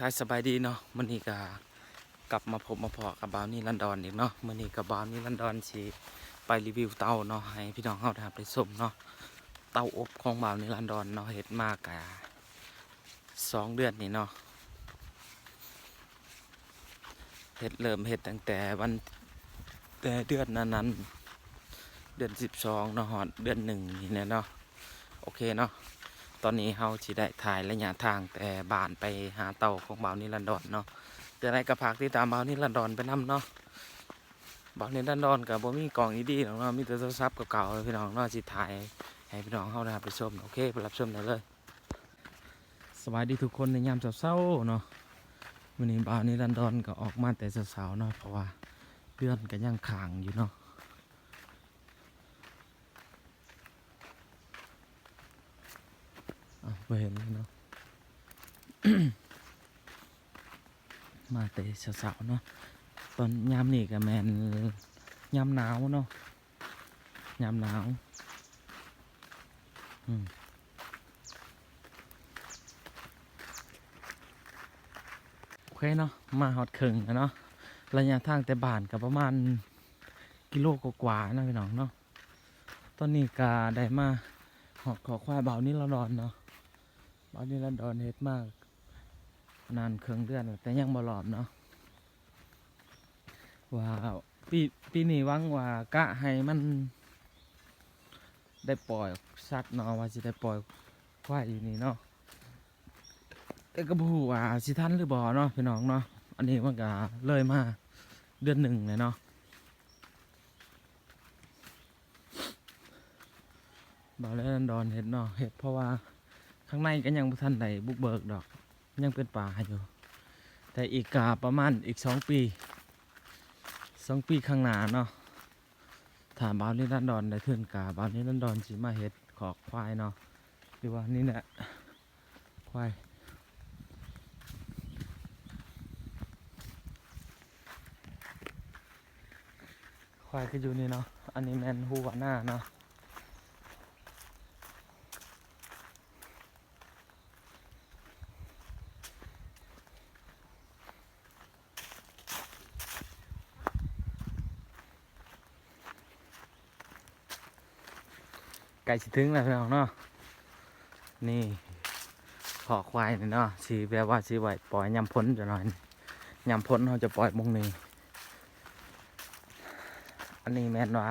ทายสบายดีเนาะมื้อนี้ก็กลับมาพบมาพอกับบาวนี่ลันดอนอีกเนาะมื้อนี้กับบาวนี่ลันดอนสิไปรีวิวเตาเนาะให้พี่น้องเฮาได้รับได้ชมเนาะเตาอบของบาวนี่ลันดอนเนาะเฮ็ดมากะสองเดือนนี่เนาะเฮ็ดเริ่มเฮ็ดตั้งแต่วันแต่เดือนนั้นนั้นๆเดือน12เนาะฮอดเดือนหนึ่งนี่เนาะโอเคเนาะ อนนี้เฮาสิได้ถ่ายระยะทางแต่บ้านไปหาเต่าของบ่าวนิรันดรเนาะจะได้กระพากที่ตามบ่าวนิรันดรไปนํเนาะบ่าวนิรันดรกับบ่มีกล่องดีๆหรอกเนาะมีแต่โทรศัพท์เก่าๆพี่น้องเนาะสิถ่ายให้พี่น้องเฮาได้รับไปชมโอเคไปรับชมได้เลย สวัสดีทุกคนในยามเช้าๆเนาะวันนี้บ่าวนิรันดรก็ออกมาแต่เช้าๆเนาะเพราะว่าเดือนก็ยังค้างอยู่เนาะ อะ บ่เห็นเนาะ มาแต่สาวๆเนาะ ตอนยามนี่ก็แมนยามหนาวเนาะยามหนาว อืมโอเคเนาะ มาฮอดครึ่งเนาะ ระยะทางแต่บ้านก็ประมาณกิโลกว่าๆนะพี่น้องเนาะ ตอนนี้ก็ได้มาหอดขอควายเบานี่ละนอนเนาะ บอนนี้รันดอนเฮ็ดมาก นานเครื่องเดือนแต่ยังบ่หลอมเนาะว้าวปีปีนี้วังว่ากะให้มันได้ปล่อยสัตว์เนาะว่าสิได้ปล่อยควายอยู่นี่เนาะแต่ก็บ่ฮู้ว่าสิทันหรือบ่เนาะพี่น้องเนาะอันนี้มันก็เลยมาเดือนหนึ่งเลยเนาะบ่แล้วรันดอนเฮ็ดเนาะเฮ็ดเพราะว่า ข้างในก็ยังบ่ทันได้บุกเบิกดอก ยังเป็นป่าอยู่ แต่อีกกาประมาณอีกสองปีสองปีข้างหน้าเนาะถามบ้านนี้ดันดอนได้เทื่อนกาบ้านนี้ดันดอนสิมาเฮ็ดขอกควายเนาะหรือว่านี่แหละควายควายก็อยู่นี่เนาะอันนี้แมนฮูวาน่าเนาะ ไก่สิถึงแล้วพี่น้องเนาะนี่ขอควายนี่เนาะสีแบบว่าสีไหวปล่อยยำพ้นจะหน่อยยำพ้นเขาจะปล่อยมงนี้อันนี้แม่นว่า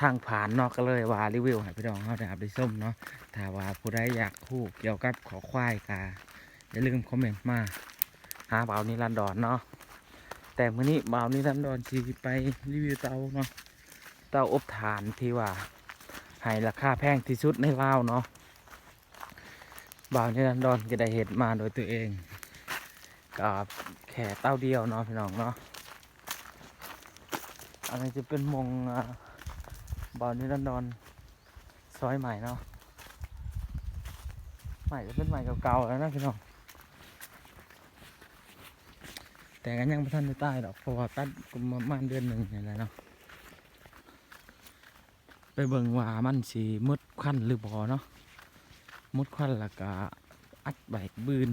ทางผ่านเนาะก็เลยว่ารีวิวให้พี่น้องเขาได้อับได้ส้มเนาะถ้าว่าผู้ใดอยากคู่เกี่ยวกับขอควายกาอย่าลืมคอมเมนต์มาหาเบาวนิรันดรเนาะแต่มื้อนี้เบาวนิรันดรสีไปรีวิวเตาเนาะเตาอบถ่านที่ว่า ให้ราคาแพงที่สุดในลาวเนาะบ่าวนิรันดรจะได้เห็ดมาโดยตัวเองกับแค่เต้าเดียวเนาะพี่น้องเนาะอันนี้จะเป็นมงบ่าวนิรันดรซอยใหม่เนาะใหม่จะเป็นใหม่เก่าๆแล้วนะพี่น้องแต่ก็ยังไม่ทันได้ใต้ดอกเพราะว่าตัดประมาณเดือนหนึ่งนี่แหละเนาะ ไปเบิ่งว่ามันสีมดควันหรือบ่เนาะมดควันแล้วก็อัดใบบืน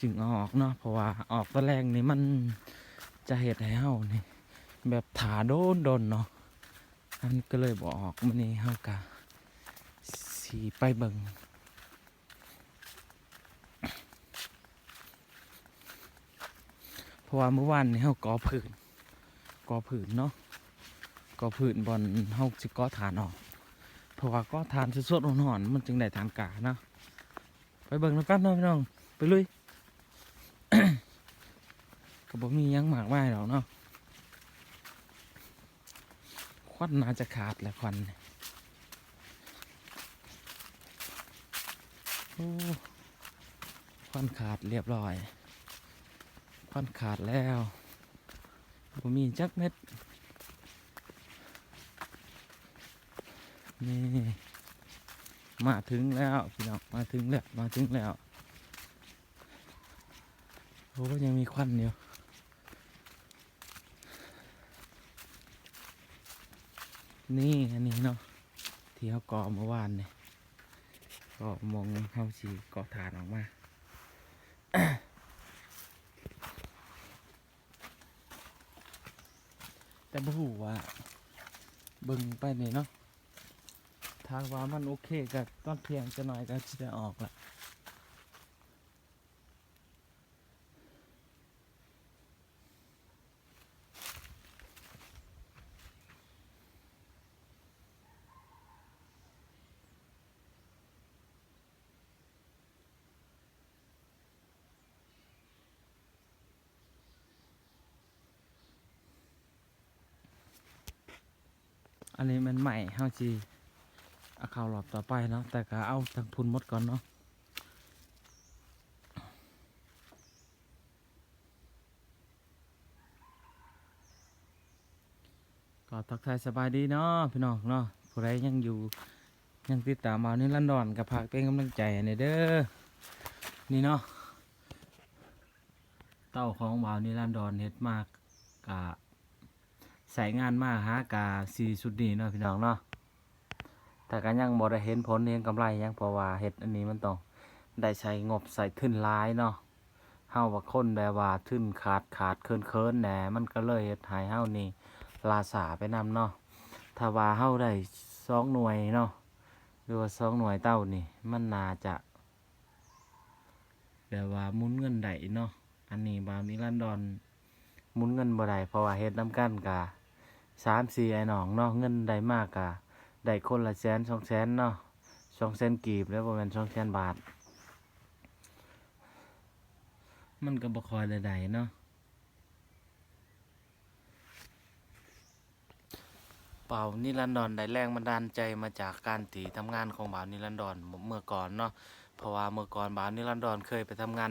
จึงออกเนาะเพราะว่าออกตอนแรกนี่มันจะเห็ดให้เฮานี่แบบถาโดนโดนเนาะอันก็เลยบอออกมันนี่เฮากะสีไปเบิ่งเพราะว่าเมื่อวานนี่เฮาก่อผืนก่อผืนเนาะ ก็พื้นบอลเฮาสิก่อฐานออก เพราะว่าก่อฐานสดๆร้อนๆมันจึงได้ฐานกาเนาะไปเบิ่งแล้วกันเนาะพี่น้องไปลุยก็บ่มียังมากมายหรอกเนาะควันน่าจะขาดแหละควันโอ้ควันขาดเรียบร้อย ควันขาดแล้วบ่มีจักเม็ด นี่มาถึงแล้วพี่น้องมาถึงแล้วมาถึงแล้วโอ้ยังมีควันอยู่นี่อันนี้เนาะที่เขาก่อเมื่อวานเนี่ยก็มองเขาสีก่อฐานออกมาแต่บ่หูว่าเบิ่งไปนี่เนาะ ถ้าว่ามันโอเคก็ตอนเที่ยงจะหน่อยก็สิได้ออกละอันนี้มันใหม่เฮาสิ เอาข้ารอบต่อไปเนาะแต่ก็เอาทางพุนหมดก่อนเนาะก็ทักทายสบายดีเนาะพี่น้องเนาะผู้ใดยังอยู่ยังติดตามมานี่ลันดอนกับพากเป็นกำลังใจให้เด้อนี่เนาะเต้าของบ่าวนี่ลันดอนเฮ็ดมากกะใส่งานมาหากาสีสุดนี้เนาะพี่น้องเนาะ แต่ก็ยังบ่ได้เห็นผลเห็นกำไรยังเพราะว่าเฮ็ดอันนี้มันต้องได้ใช้งบใส่ทุนหลายเนาะเฮาว่าคนแบบว่าทุนขาดขาดเคินเคินแหน่มันก็เลยเฮ็ดให้เฮานี่ลาสาไปนำเนาะถ้าว่าเฮาได้สองหน่วยเนาะหรือว่าสองหน่วยเต้านี่ มันน่าจะแบบว่ามุนเงินได้เนาะอันนี้บาวนี้ลันดอนมุนเงินบ่ได้เพราะว่าเฮ็ดน้ำกันกะสามสี่ไอ้น้องเนาะเงินได้มากกะ ได้คนละแสนสองแสนเนาะสองแสนกีบแล้วบ่แม่นสองแสนบาท มันก็บ่คอยใดๆเนาะเป่านิรันดรได้แรงบันดาลใจมาจากการตีทำงานของบ่าวนิรันดรเมื่อก่อนเนาะเพราะว่าเมื่อก่อนบ่าวนิรันดรเคยไปทำงาน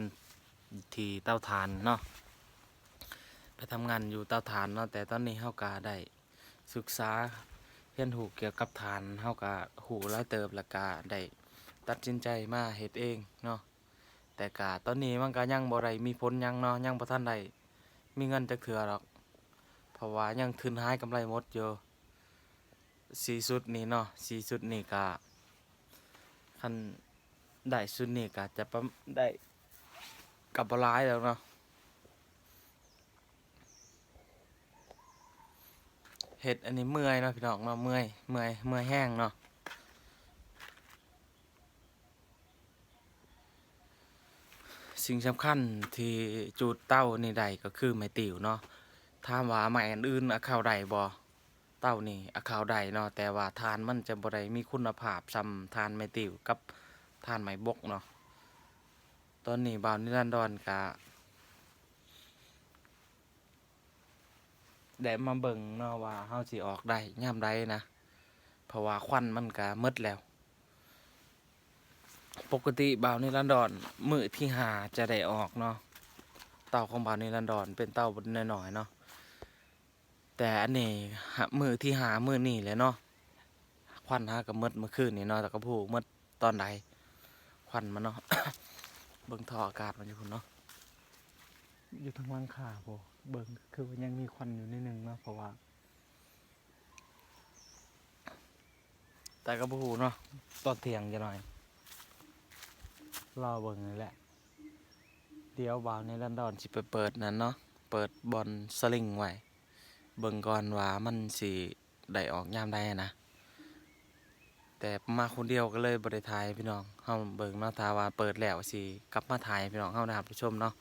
ที่เตาถ่านเนาะไปทำงานอยู่เตาถ่านเนาะแต่ตอนนี้เฮากาได้ศึกษา เรียนรู้เกี่ยวกับถ่านเฮากาหูหลายเติบแล้วกาได้ตัดสินใจมาเฮ็ดเองเนาะแต่กาตอนนี้มันก็ยังบ่ได้มีผลยังเนาะยังบ่ทันได้มีเงินจักเทื่อหรอก เพราะว่ายังทุนหายกำไรหมดอยู่สีสุดนี้เนาะสีสุดนี้กาคันได้สุดนี้กาจะประได้กับบ่หลายแล้วเนาะ เห็ดอันนี้เมื่อยเนาะพี่น้องเนาะเมื่อยเมื่อยเมื่อยแห้งเนาะสิ่งสำคัญที่จูดเต้านี่ใดก็คือไม้ติ๋วเนาะถามว่าไม้อันอื่นอาข้าใดบ่เต้านี่อาข้าใดเนาะแต่ว่าทานมันจะบ่ได้มีคุณภาพซ้ำทานไม้ติ๋วกับทานไม้บกเนาะตอนนี้บ่าวนิรันดรกะ ได้มาเบิ่งเนาะว่าเฮาสิออกได้ยามใดนะ เพราะว่าควันมันก็หมดแล้ว ปกติบ่าวในลันดอนมื้อที่หาจะได้ออกเนาะ เต่าของบ่าวในลันดอนเป็นเต่าบนน้อยๆเนาะ แต่อันนี้มื้อที่หามื้อนี้แหละเนาะ ควันหาก็หมดเมื่อคืนนี่เนาะแต่ก็พูหมดตอนใดควันมันเนาะ เบิ่งท่ออากาศมันอยู่พุ่นเนาะ อยู่ทางหลังคาโบ เบิ่งคือยังมีควันอยู่นิดนึงเนาะเพราะว่า แต่ก็บ่ฮู้เนาะตอนเที่ยงจะหน่อย รอเบิ่งนี่แหละ เดี๋ยวบ่าวในลันดอนสิไปเปิดนั่นเนาะเปิดบอลสลิงไว้เบิ่งก่อนว่ามันสิได้ออกยามใดนะแต่มาคนเดียวก็เลยบ่ได้ถ่ายพี่น้องเฮาเบิ่งเนาะถ้าว่าเปิดแล้วสิกลับมาถ่ายพี่น้องเฮานะครับผู้ชมเนาะ